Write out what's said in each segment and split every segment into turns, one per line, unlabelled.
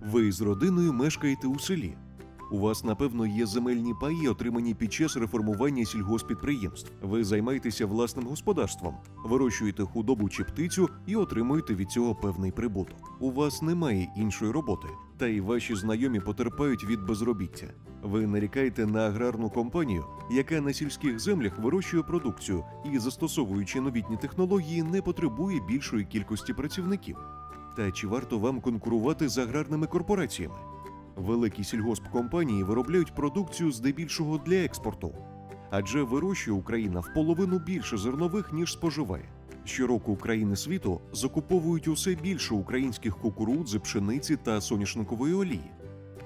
Ви з родиною мешкаєте у селі. У вас, напевно, є земельні паї, отримані під час реформування сільгоспідприємств. Ви займаєтеся власним господарством, вирощуєте худобу чи птицю і отримуєте від цього певний прибуток. У вас немає іншої роботи, та й ваші знайомі потерпають від безробіття. Ви нарікаєте на аграрну компанію, яка на сільських землях вирощує продукцію і, застосовуючи новітні технології, не потребує більшої кількості працівників. Та чи варто вам конкурувати з аграрними корпораціями? Великі сільгоспкомпанії виробляють продукцію здебільшого для експорту, адже вирощує Україна в половину більше зернових, ніж споживає. Щороку країни світу закуповують усе більше українських кукурудзи, пшениці та соняшникової олії.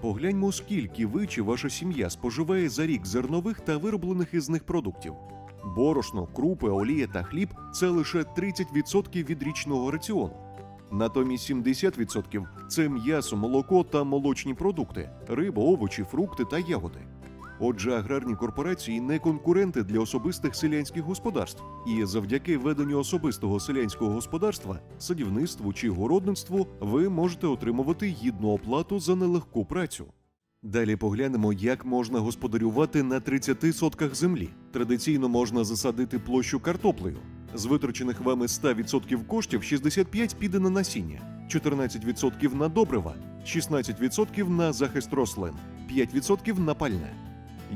Погляньмо, скільки ви чи ваша сім'я споживає за рік зернових та вироблених із них продуктів. Борошно, крупи, олія та хліб це лише 30% від річного раціону. Натомість 70% – це м'ясо, молоко та молочні продукти, риба, овочі, фрукти та ягоди. Отже, аграрні корпорації не конкуренти для особистих селянських господарств, і завдяки веденню особистого селянського господарства, садівництву чи городництву ви можете отримувати гідну оплату за нелегку працю. Далі поглянемо, як можна господарювати на 30 сотках землі. Традиційно можна засадити площу картоплею. З витрачених вами 100% коштів 65 піде на насіння, 14% на добрива, 16% на захист рослин, 5% на пальне.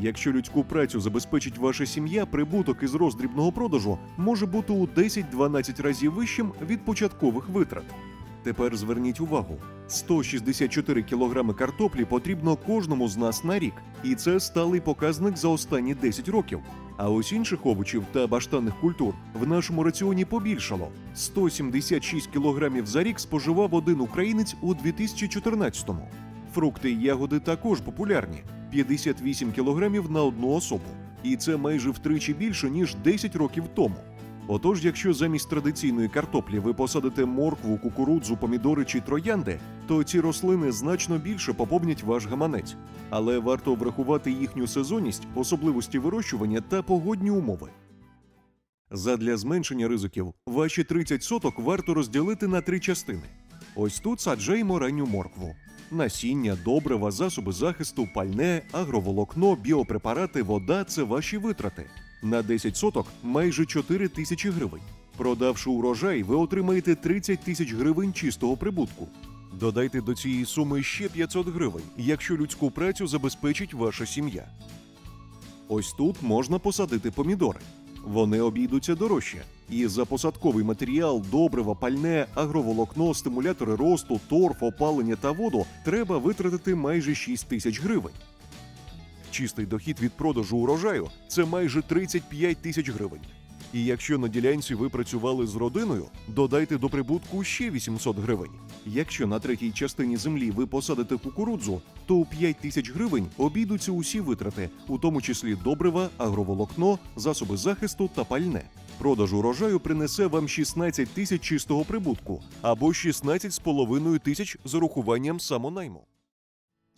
Якщо людську працю забезпечить ваша сім'я, прибуток із роздрібного продажу може бути у 10-12 разів вищим від початкових витрат. Тепер зверніть увагу: 164 кілограми картоплі потрібно кожному з нас на рік, і це сталий показник за останні 10 років. А ось інших овочів та баштанних культур в нашому раціоні побільшало. 176 кілограмів за рік споживав один українець у 2014-му. Фрукти і ягоди також популярні 58 кілограмів на одну особу. І це майже втричі більше, ніж 10 років тому. Отож, якщо замість традиційної картоплі ви посадите моркву, кукурудзу, помідори чи троянди, то ці рослини значно більше поповнять ваш гаманець. Але варто врахувати їхню сезонність, особливості вирощування та погодні умови. Задля зменшення ризиків ваші 30 соток варто розділити на три частини. Ось тут саджаємо ранню моркву. Насіння, добрива, засоби захисту, пальне, агроволокно, біопрепарати, вода це ваші витрати. На 10 соток майже 4 тисячі гривень. Продавши урожай, ви отримаєте 30 тисяч гривень чистого прибутку. Додайте до цієї суми ще 500 гривень, якщо людську працю забезпечить ваша сім'я. Ось тут можна посадити помідори. Вони обійдуться дорожче. І за посадковий матеріал, добрива, пальне, агроволокно, стимулятори росту, торф, опалення та воду треба витратити майже 6 тисяч гривень. Чистий дохід від продажу урожаю це майже 35 тисяч гривень. І якщо на ділянці ви працювали з родиною, додайте до прибутку ще 800 гривень. Якщо на третій частині землі ви посадите кукурудзу, то у 5 тисяч гривень обійдуться усі витрати, у тому числі добрива, агроволокно, засоби захисту та пальне. Продаж урожаю принесе вам 16 тисяч чистого прибутку або 16,5 тисяч з урахуванням самонайму.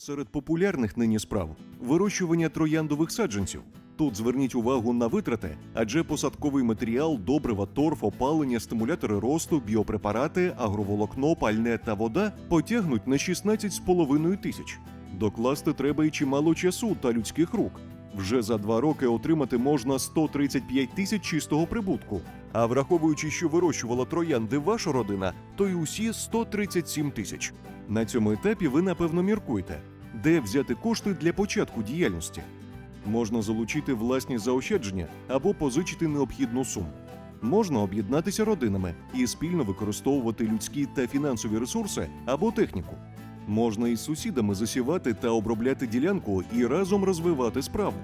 Серед популярних нині справ вирощування трояндових саджанців. Тут зверніть увагу на витрати, адже посадковий матеріал, добрива, торф, опалення, стимулятори росту, біопрепарати, агроволокно, пальне та вода потягнуть на 16,5 тисяч. Докласти треба й чимало часу та людських рук. Вже за два роки отримати можна 135 тисяч чистого прибутку. А враховуючи, що вирощувала троянди ваша родина, то й усі 137 тисяч. На цьому етапі ви напевно міркуєте, де взяти кошти для початку діяльності. Можна залучити власні заощадження або позичити необхідну суму. Можна об'єднатися родинами і спільно використовувати людські та фінансові ресурси або техніку. Можна із сусідами засівати та обробляти ділянку і разом розвивати справу.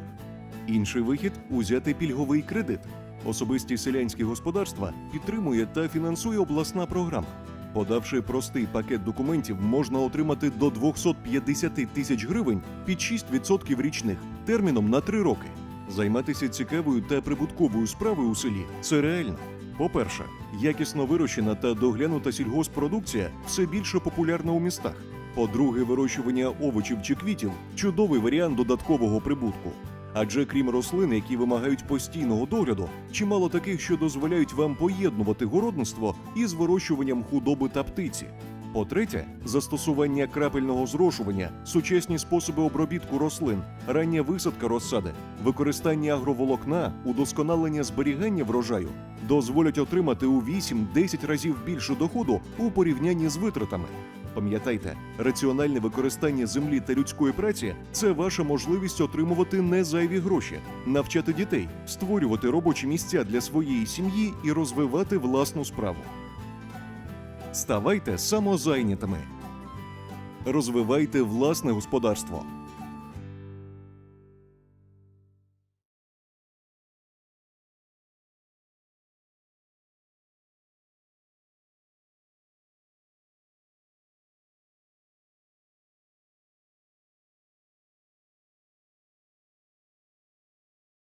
Інший вихід узяти пільговий кредит. Особисті селянські господарства підтримує та фінансує обласна програма. Подавши простий пакет документів, можна отримати до 250 тисяч гривень під 6% річних терміном на 3 роки. Займатися цікавою та прибутковою справою у селі це реально. По-перше, якісно вирощена та доглянута сільгоспродукція все більше популярна у містах. По-друге, вирощування овочів чи квітів чудовий варіант додаткового прибутку. Адже крім рослин, які вимагають постійного догляду, чимало таких, що дозволяють вам поєднувати городництво із вирощуванням худоби та птиці. По-третє, застосування крапельного зрошування, сучасні способи обробітку рослин, рання висадка розсади, використання агроволокна, удосконалення зберігання врожаю дозволять отримати у 8-10 разів більше доходу у порівнянні з витратами. Пам'ятайте, раціональне використання землі та людської праці це ваша можливість отримувати незайві гроші, навчати дітей, створювати робочі місця для своєї сім'ї і розвивати власну справу. Ставайте самозайнятими. Розвивайте власне господарство.